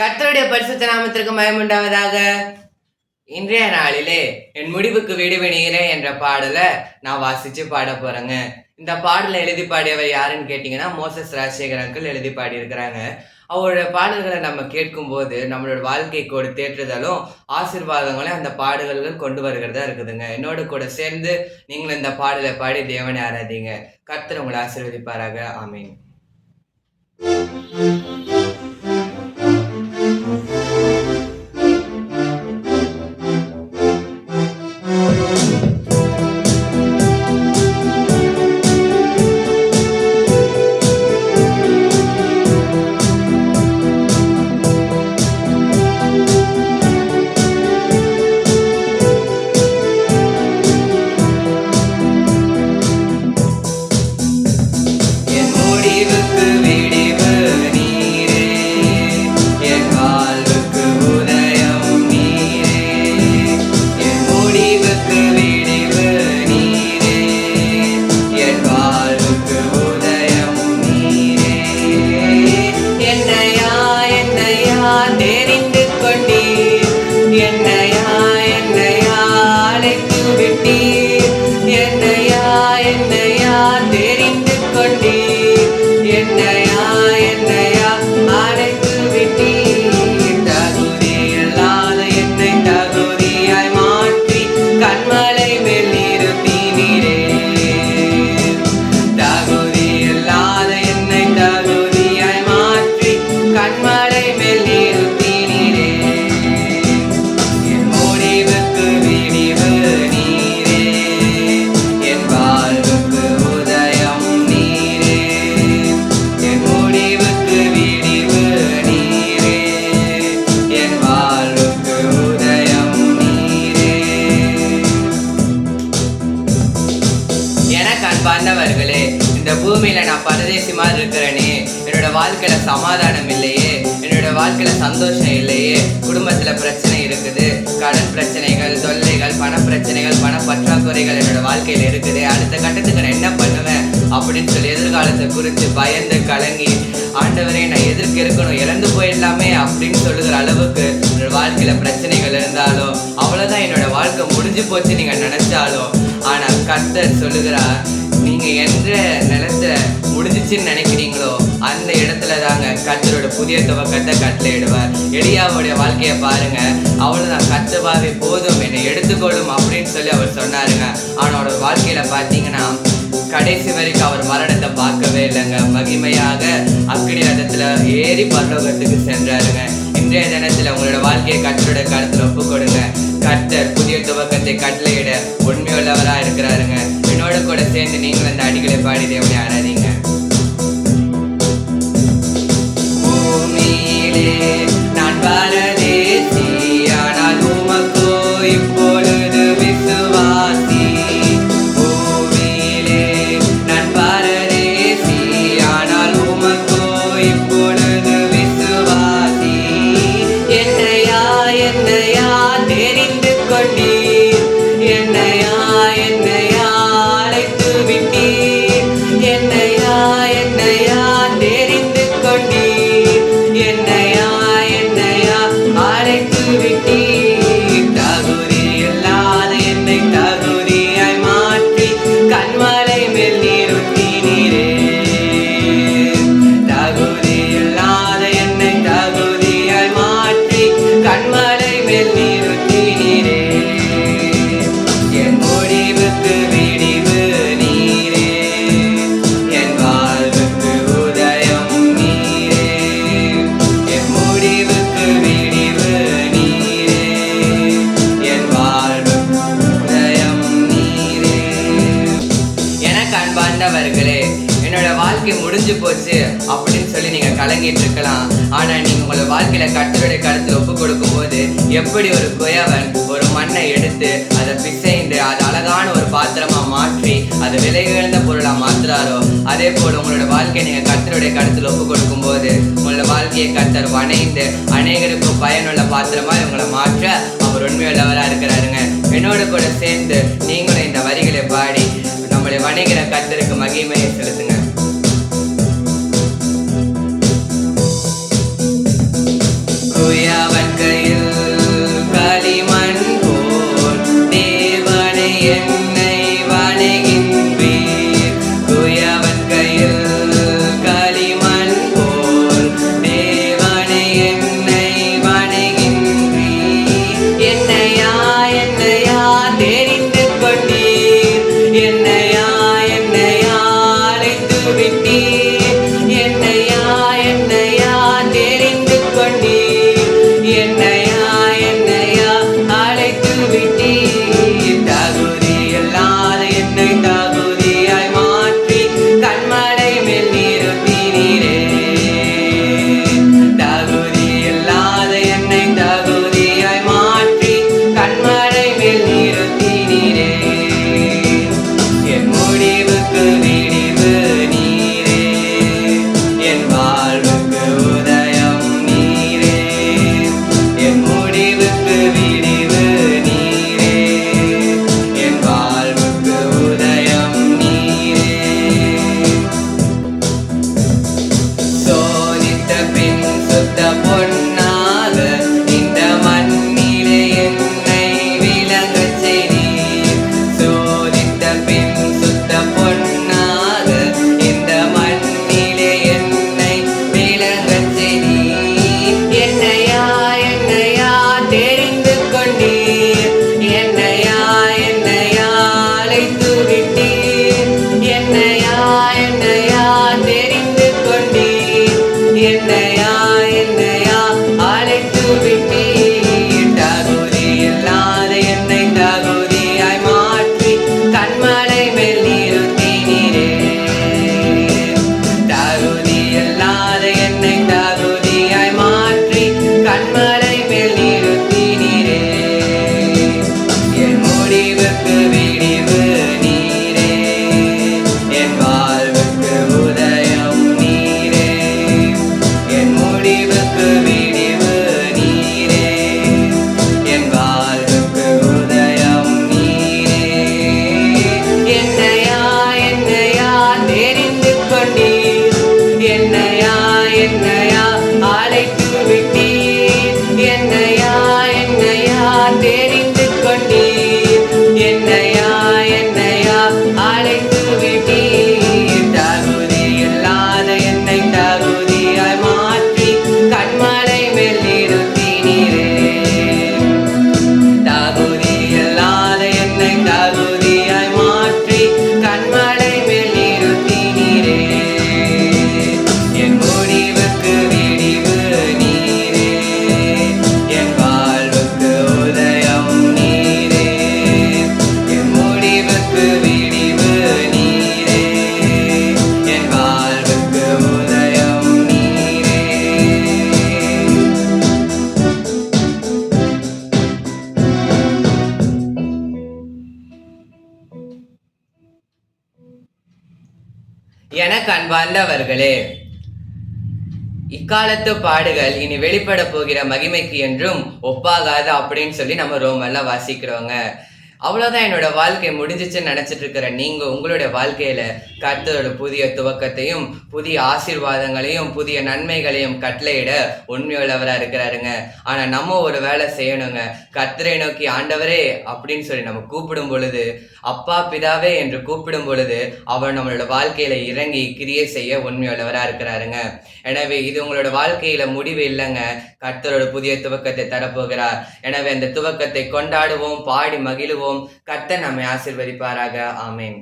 கர்த்தருடைய பரிசுத்த நாமத்திற்கு மயமுண்டாவதாக. இன்றைய நாளிலே என் முடிவுக்கு விடுவினீரே என்ற பாடலை நான் வாசிச்சு பாட போறேங்க. இந்த பாடலை எழுதி பாடியவர் யாருன்னு கேட்டிங்கன்னா மோசஸ் ராஜசேகர் அங்கிள் எழுதி பாடியிருக்கிறாங்க. அவரோட பாடல்களை நம்ம கேட்கும்போது நம்மளோட வாழ்க்கைக்கு ஒரு தேற்றுதலும் ஆசிர்வாதங்களும் அந்த பாடல்கள் கொண்டு வருகிறதா இருக்குதுங்க. என்னோட கூட சேர்ந்து நீங்களும் இந்த பாடலை பாடி தேவனை ஆராதிங்க. கர்த்தர் உங்களை ஆசீர்வதிப்பாராக. ஆமீன். இல்லையே. குடும்பத்துல பிரச்சனை இருக்குது. கடன் பிரச்சனைகள் தொல்லைகள் பண பிரச்சனைகள் பண பற்றாக்குறைகள் என்னோட வாழ்க்கையில இருக்குது. அடுத்த கட்டத்துக்கு நான் என்ன பண்ணுவேன்? அப்படின்னு சொல்லி எதிர்காலத்தை குறித்து பயந்து கலங்கி ஆண்டவரை நான் எதிர்க்க இருக்கணும் இறந்து போயிடலாமே அப்படின்னு சொல்லுகிற அளவுக்கு என்னோட வாழ்க்கையில பிரச்சனைகள் இருந்தாலும் அவ்வளவுதான் என்னோட வாழ்க்கை முடிஞ்சு போச்சு நீங்க நினைச்சாலும். ஆனா கர்த்தர் சொல்லுகிறார் நீங்க எந்த நிலத்தை முடிஞ்சிச்சுன்னு நினைக்கிறீங்களோ அந்த இடத்துல தாங்க கத்தரோட புதிய துவக்கத்தை கட்டளையிடுவார். எளியாவுடைய வாழ்க்கையை பாருங்க. அவ்வளவுதான். கத்தவாவே போதும். என்னை எடுத்துக்கொள்ளும் அப்படின்னு சொல்லி அவர் சொன்னாருங்க. அவனோட வாழ்க்கையில பாத்தீங்கன்னா கடைசி வரைக்கும் அவர் மரணத்தை பார்க்கவே இல்லைங்க. மகிமையாக அக்கினி ரதத்தில் ஏறி பரலோகத்துக்கு சென்றாருங்க. இன்றைய தினத்துல உங்களோட வாழ்க்கையை கற்றோட கருத்தில் ஒப்பு கொடுங்க கர்த்தர் புதிய துவக்கத்தை கட்டளையிட உண்மையுள்ளவராக இருக்கிறாருங்க. என்னோட கூட சேர்ந்து நீங்களும் அந்த அடிகளை பாடி தேவனை ஆராதிங்க. நீங்க இருக்கலாம் ஆனா நீங்க உங்களோட வாழ்க்கையில கர்த்தருடைய கருத்துல ஒப்பு கொடுக்கும் போது எப்படி ஒரு குயவன் ஒரு மண்ணை எடுத்து அதை பிசைந்து அது அழகான ஒரு பாத்திரமா மாற்றி அதை விலை உயர்ந்த பொருளா மாத்துறாரோ அதே போல உங்களோட வாழ்க்கையை நீங்க கத்தருடைய கருத்துல ஒப்பு கொடுக்கும் போது உங்களோட வாழ்க்கையை கத்தர் வணைந்து அநேகருக்கும் பயனுள்ள பாத்திரமா உங்களை மாற்ற அவர் உண்மையுள்ளவரா இருக்கிறாருங்க. என்னோட கூட சேர்ந்து நீங்களும் இந்த வரிகளை பாடி நம்மளை வணிகிற கத்தருக்கு மகிமையை செலுத்துங்க. எனக்கு அன்பார்ந்தவர்களே இக்காலத்து பாடுகள் இனி வெளிப்பட போகிற மகிமைக்கு என்றும் ஒப்பாகாது அப்படின்னு சொல்லி நம்ம ரோமெல்லாம் வாசிக்கிறோங்க அவ்வளோதான் என்னோட வாழ்க்கை முடிஞ்சிச்சுன்னு நினச்சிட்டு இருக்கிற நீங்கள் உங்களுடைய வாழ்க்கையில் கர்த்தரோட புதிய துவக்கத்தையும் புதிய ஆசீர்வாதங்களையும் புதிய நன்மைகளையும் கட்டளையிட உண்மையுள்ளவராக இருக்கிறாருங்க. ஆனால் நம்ம ஒரு வேலை செய்யணுங்க. கர்த்தரை நோக்கி ஆண்டவரே அப்படின்னு சொல்லி நம்ம கூப்பிடும் பொழுது அப்பா பிதாவே என்று கூப்பிடும் பொழுது அவர் நம்மளோட வாழ்க்கையில் இறங்கி கிரியை செய்ய உண்மையுள்ளவராக இருக்கிறாருங்க. எனவே இது உங்களோட வாழ்க்கையில் முடிவு இல்லைங்க. கர்த்தரோட புதிய துவக்கத்தை தரப்போகிறார். எனவே அந்த துவக்கத்தை கொண்டாடுவோம் பாடி மகிழுவோம். கர்த்தர் நம்மை ஆசீர்வதிப்பாராக. ஆமேன்.